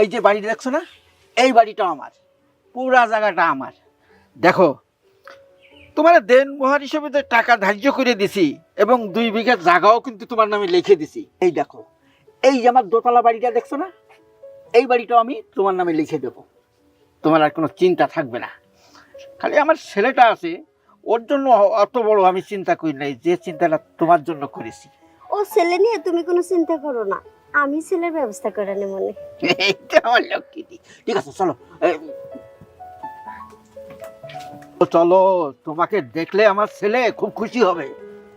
এই যে বাড়ি দেখছ না? এই বাড়িটা আমার। পুরা জায়গাটা আমার। দেখো, তোমার দেন মোহর হিসেবে যে টাকা ধার্য করে দিছি এবং দুই বিঘা জায়গাও কিন্তু তোমার নামে লিখে দিছি। এই দেখো, এই যে আমার দোতলা বাড়িটা দেখছ না? এই বাড়িটাও আমি তোমার নামে লিখে দেব। তোমার আর কোনো চিন্তা থাকবে না। খালি আমার ছেলেটা আছে, ওর জন্য অত বড় আমি চিন্তা করি নাই, যে চিন্তাটা তোমার জন্য করেছি। ও ছেলে নিয়ে তুমি কোনো চিন্তা করো না। আমি ছেলের ব্যবস্থা করে নেব মনে ঠিক আছে, চলো। চলো, তোমাকে দেখলে আমার ছেলে খুব খুশি হবে।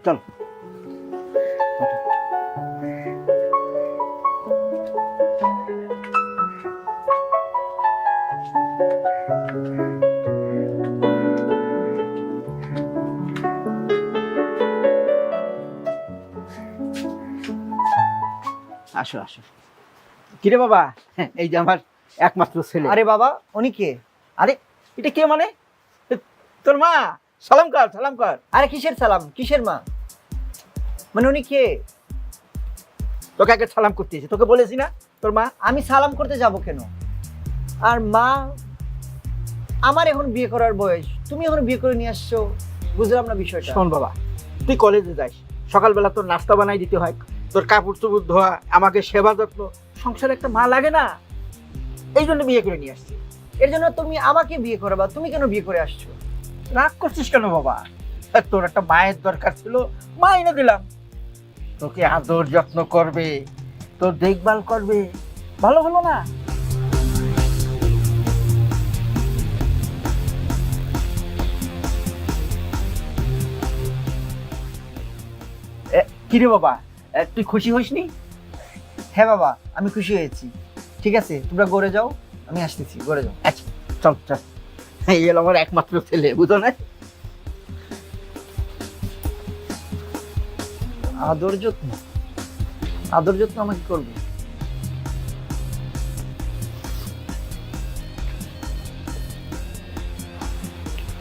চলো। আসো আসো। কিরে বাবা? এই যে আমার একমাত্র ছেলে। আরে বাবা উনি কে? আরে এটা কে মানে? তোর মা? সালাম কর সালাম কর। আরে কিসের সালাম? কিসের মা? মানে উনি কে? তোকে আগে সালাম করতে এসে তোকে বলেছি না তোর মা আমি সালাম করতে যাব কেন? আর মা আমার এখন বিয়ে করার বয়স। তুমি এখন বিয়ে করে নিয়ে আসছো? বুঝলাম না বিষয়টা। শোন বাবা তুই কলেজে যাস। সকালবেলা তোর নাস্তা বানাই দিতে হয়। তোর কাপড় চোপড় ধোয়া, আমাকে সেবা যত্ন, সংসারে একটা মা লাগে না? এই জন্য বিয়ে করে নিয়ে আসছি। এর জন্য তুমি আমাকে বিয়ে করবা, তুমি কেন বিয়ে করে আসছো? রাগ করছিস কেন বাবা? তোর একটা মায়ের দরকার ছিল, মা এনে দিলাম। তোকে আদর যত্ন করবে, তোর দেখভাল করবে, ভালো হলো না? কিরে বাবা? তুই খুশি হইসনি হ্যাঁ বাবা আমি খুশি হয়েছি। ঠিক আছে তোমরা গড়ে যাও আমি আসতেছি গড়ে যাও। আচ্ছা চল চল। এই হলো আমার একমাত্র ছেলে বুঝো না? আদর যত্ন। আদর যত্ন আমাকে করবে?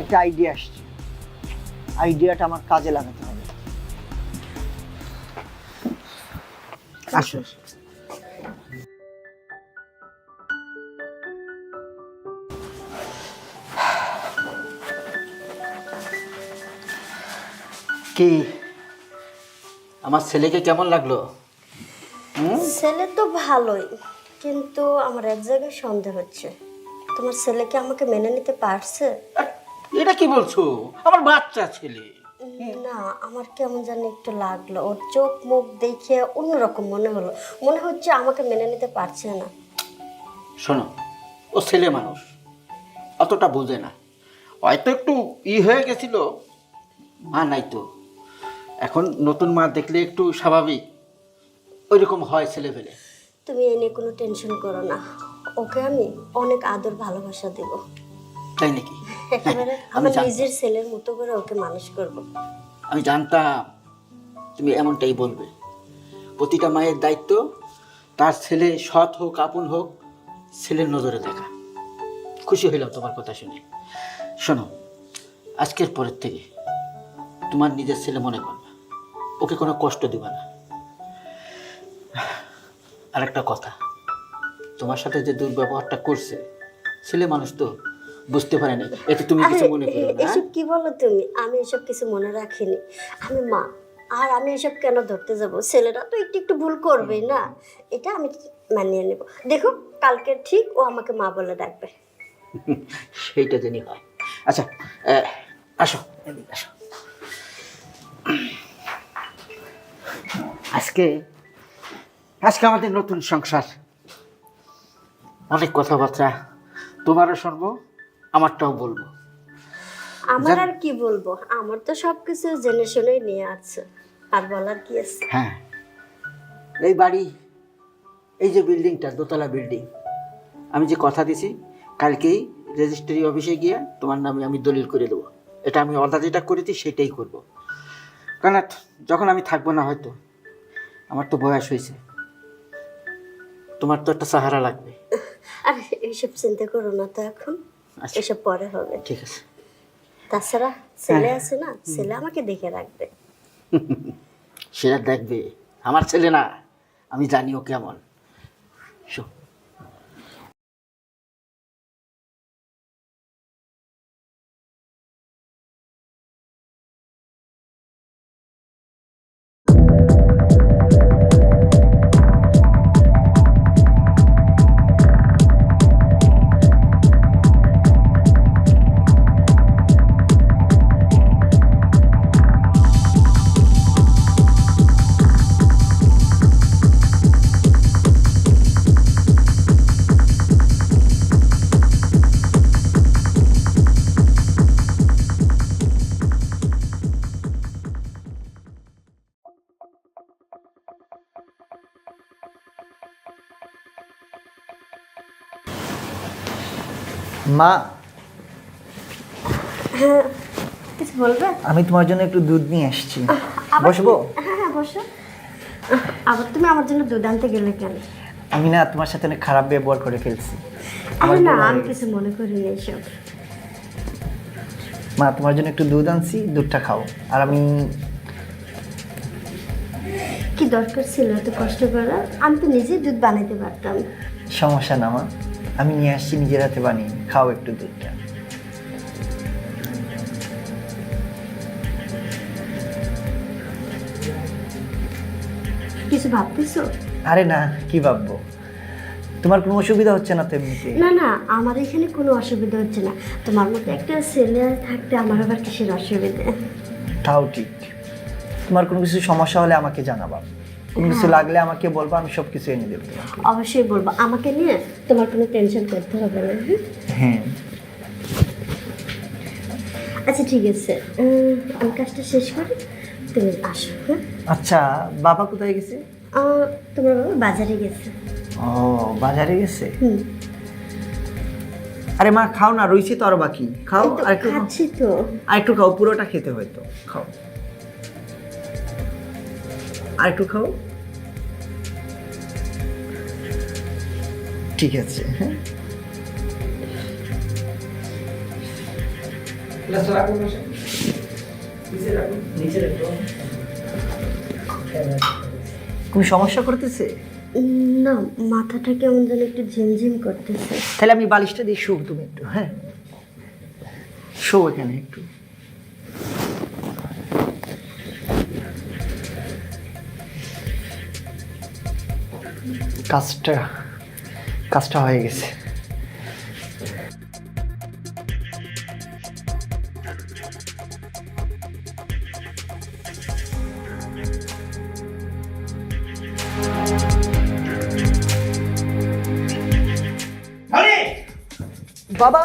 একটা আইডিয়া আসছে। আইডিয়াটা আমার কাজে লাগাতে হবে। কি? আমার ছেলেকে কেমন লাগল? ছেলে তো ভালোই কিন্তু আমার এক জায়গায় সন্দেহ হচ্ছে। তোমার ছেলেকে আমাকে মেনে নিতে পারছে? এটা কি বলছো? আমার বাচ্চা ছেলে। না আমার কেমন জানি একটু লাগল। ওর চোখ মুখ দেখে অন্যরকম মনে হলো। মনে হচ্ছে আমাকে মেনে নিতে পারছে না। শোনো ও ছেলে মানুষ অতটা বোঝে না। হয়তো একটু ই হয়ে গেছিল মা নাই তো। এখন নতুন মা দেখলে একটু স্বাভাবিক ওইরকম হয় ছেলে ফেলে তুমি এ নিয়ে কোনো টেনশন করো না। ওকে আমি অনেক আদর ভালোবাসা দেব। তাই নাকি? আমি আমার। নিজের ছেলের মতো করে ওকে মানুষ করব। আমি জানতাম তুমি এমনটাই বলবে। প্রতিটা মায়ের দায়িত্ব তার ছেলে সৎ হোক আপন হোক ছেলের নজরে দেখা। খুশি হইলাম তোমার কথা শুনে। শোনো আজকের পরের থেকে তোমার নিজের ছেলে মনে করবে। ওকে কোনো কষ্ট দিবা না। আর একটা কথা তোমার সাথে যে দুর্ব্যবহারটা করছে ছেলে মানুষ তো বুঝতে পারে না এতে তুমি কিছু মনে করো না? এসব কি বলো তুমি? আমি এসব কিছু মনে রাখিনি। আমি মা আর আমি এসব কেন ধরতে যাব? ছেলেরা তো একটু একটু ভুল করবেই না। এটা আমি মানিয়ে নেব। দেখো কালকে ঠিক ও আমাকে মা বলে ডাকবে। সেইটা জানি হয়। আচ্ছা আসো আসো। আজকে আজকে আমাদের নতুন সংসার। অনেক কথাবার্তা তোমারও শুনব। আমারটাও বলব। আমার আর কি বলব? আমার তো সবকিছু জেনে শুনেই নিয়ে আছে। আর বলার কি আছে? হ্যাঁ। এই বাড়ি এই যে বিল্ডিংটা দোতলা বিল্ডিং আমি যে কথা দিছি কালকেই রেজিস্ট্রি অফিসে গিয়ে তোমার নামে আমি দলিল করে দেবো। এটা আমি অর্ডার যেটা করেছি সেটাই করব। কারণ যখন আমি থাকব না হয়তো আমার তো বয়স হয়েছে। তোমার তো একটা সাহারা লাগবে। আর এইসব চিন্তা করো না তো এখন। এসব পরে হবে। ঠিক আছে। তাছাড়া ছেলে আছে না? ছেলে আমাকে দেখে রাখবে। সেটা দেখবে। আমার ছেলে না। আমি জানি ও কেমন। মা। কিছু বলবে? আমি তোমার জন্য একটু দুধ নিয়ে আসছি। বসবো? হ্যাঁ হ্যাঁ বসো। আবার তুমি আমার জন্য দুধ আনতে গেলে কেন? আমি না তোমার সাথে অনেক খারাপ ব্যবহার করে ফেলছি। আরে না আমি কিছু মনে করিনি এসব মা তোমার জন্য একটু দুধ আনছি দুধটা খাও। আর আমি কি দরকার ছিল এত কষ্ট করার? আমি তো নিজেই দুধ বানাইতে পারতাম। সমস্যা না মা। আমি নিয়ে আসছি নিজের হাতে বানিয়ে খাও একটু দুধটা। কিছু ভাবতেছো? আরে না কি ভাববো? তোমার কোনো অসুবিধা হচ্ছে না তো এমনিতে? না না আমার এখানে কোনো অসুবিধা হচ্ছে না। তোমার মতো একটা ছেলে থাকতে আমার আবার কিসের অসুবিধা? তাও ঠিক। তোমার কোনো কিছু সমস্যা হলে আমাকে জানাবা। কোনো কিছু লাগলে আমাকে বলবা আমি সব কিছু এনে দেবো অবশ্যই বলব। আমাকে নিয়ে তোমার কোনো টেনশন করতে হবে না হ্যাঁ? হ্যাঁ। আচ্ছা ঠিক আছে। আমি কাজটা শেষ করি তুমি আসো হ্যাঁ? আচ্ছা বাবা কোথায় গেছে? তোমার বাবা বাজারে গেছে। ও বাজারে গেছে? আরে মা খাও না রইছে তো আরও বাকি খাও আর একটু। খাচ্ছি তো। আর একটু খাও পুরোটা খেতে হয়তো খাও। আর একটু খাও। ঠিক আছে হ্যাঁ। কোনো সমস্যা করতেছে? না মাথাটা কেমন যেন একটু ঝিমঝিম করতেছে। তাহলে আমি বালিশটা দিয়ে শো তুমি একটু হ্যাঁ। শো এখানে একটু। কাজটা কাজটা হয়ে গেছে। আরে! বাবা!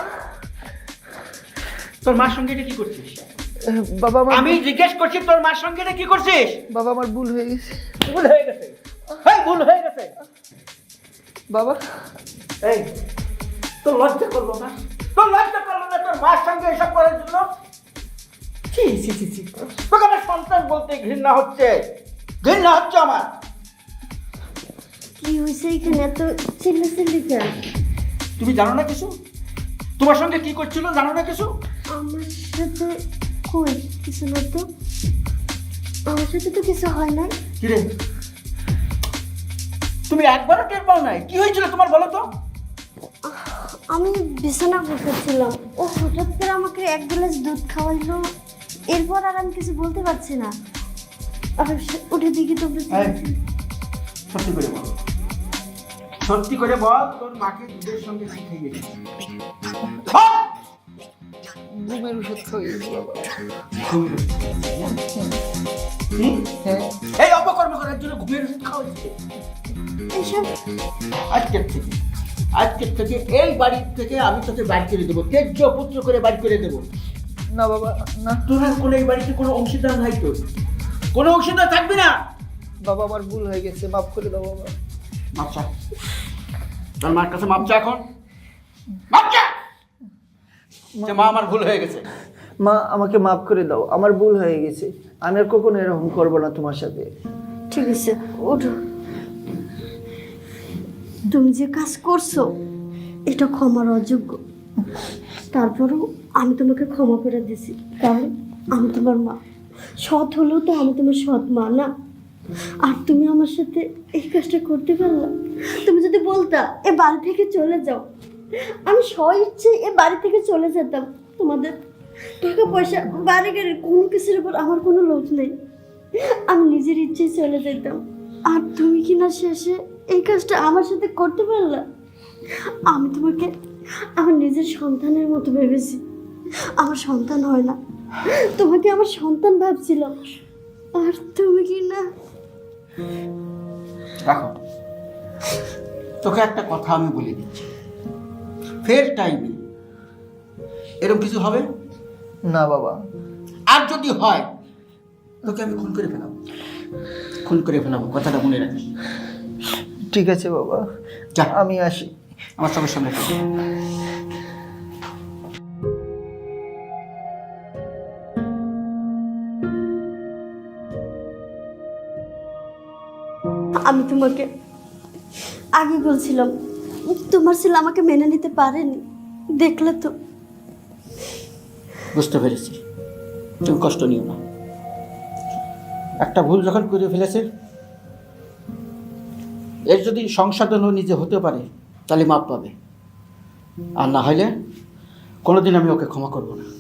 তোর মার সঙ্গে কি করছিস? বাবা আমি জিজ্ঞেস করছি তোর মার সঙ্গে কি করছিস? বাবা আমার ভুল হয়ে গেছে। ভুল হয়ে গেছে। ভুল হয়ে গেছে। বাবা। এই তোর লজ্জা করল না? তোর লজ্জা করল না তোর মার সঙ্গে এসব করার জন্য? ছি ছি ছি ছি। তোকে আমার সন্তান বলতে ঘৃণা হচ্ছে। ঘৃণা হচ্ছে আমার। কি হয়েছে এখানে? এত চিল্লা চিল্লি কেন? তুমি জানো না কিছু? তোমার সঙ্গে কি করছিল জানো না কিছু? আমার সাথে কই? কিছু না তো? আমার সাথে তো কিছু হয় না কিরে? তুমি একবারও টের পাও নাই? কি হয়েছিল তোমার বলো তো? আমি বিছানা বসেছিলাম ও হঠাৎ করে আমাকে এক গ্লাস দুধ খাওয়াইলো। এরপর আর আমি কিছু বলতে পারছি না। আর উঠে দেখি তো সত্যি করে বল। সত্যি করে বল তোর মাকে দুধের সঙ্গে খাইয়েছিস বল! ঘুমের ওষুধ খাইয়েছি এই অপকর্ম করার জন্য ঘুমের ওষুধ খাওয়াচ্ছে আজকের থেকে আজকের থেকে এই বাড়ির থেকে আমি তোকে বাড়ি করে দেবো তেজ্য পুত্র করে বাড়ি করে দেবো না বাবা না তোর আর কোনো এই বাড়িতে কোনো অংশীদার নাই তোর কোনো অংশীদার থাকবি না বাবা আমার ভুল হয়ে গেছে মাফ করে দাও বাবা মাপ চা তোর মার কাছে মাপ চা এখন মাপ চা যে মা আমার ভুল হয়ে গেছে। মা আমাকে মাফ করে দাও আমার ভুল হয়ে গেছে। আমি আর কখনো এরকম করব না তোমার সাথে। ঠিক আছে ওঠো। তুমি যে কাজ করছ এটা ক্ষমার অযোগ্য। তারপরেও আমি তোমাকে ক্ষমা করে দিছি কারণ আমি তোমার মা। সৎ হলেও তো আমি তোমার সৎ মা না। আর তুমি আমার সাথে এই কাজটা করতে পারলা? তুমি যদি বলতা এ বাড়ি থেকে চলে যাও। আমি স্ব ইচ্ছে এ বাড়ি থেকে চলে যেতাম। তোমাদের টাকা পয়সা, বাড়ি গাড়ি কোনো কিছুর উপর আমার কোনো লোভ নেই। আমি নিজের ইচ্ছেই চলে যেতাম। আর তুমি কি না শেষে এই কাজটা আমার সাথে করতে পারলা? আমি তোমাকে আমার নিজের সন্তানের মতো ভেবেছি। আমার সন্তান হয় না। তোমাকে আমার সন্তান ভাবছিলাম আর তুমি কি না? রাখো। তোকে একটা কথা আমি বলে দিচ্ছি। ফের টাইমে এরকম কিছু হবে? না বাবা। আর যদি হয় তোকে আমি খুন করে ফেলাবো। খুন করে ফেলাবো কথাটা মনে রাখি ঠিক আছে বাবা। যা। আমি আসি। আমার সঙ্গে সামনে আমি তোমাকে আগে বলছিলাম তোমার ছেলে আমাকে মেনে নিতে পারেনি। দেখলে তো। বুঝতে পেরেছি। তুমি কষ্ট নিও না। একটা ভুল যখন করে ফেলেছে, এর যদি সংশোধনও নিজে হতে পারে, তাহলে মাপ পাবে। আর না হলে কোনোদিন আমি ওকে ক্ষমা করব না।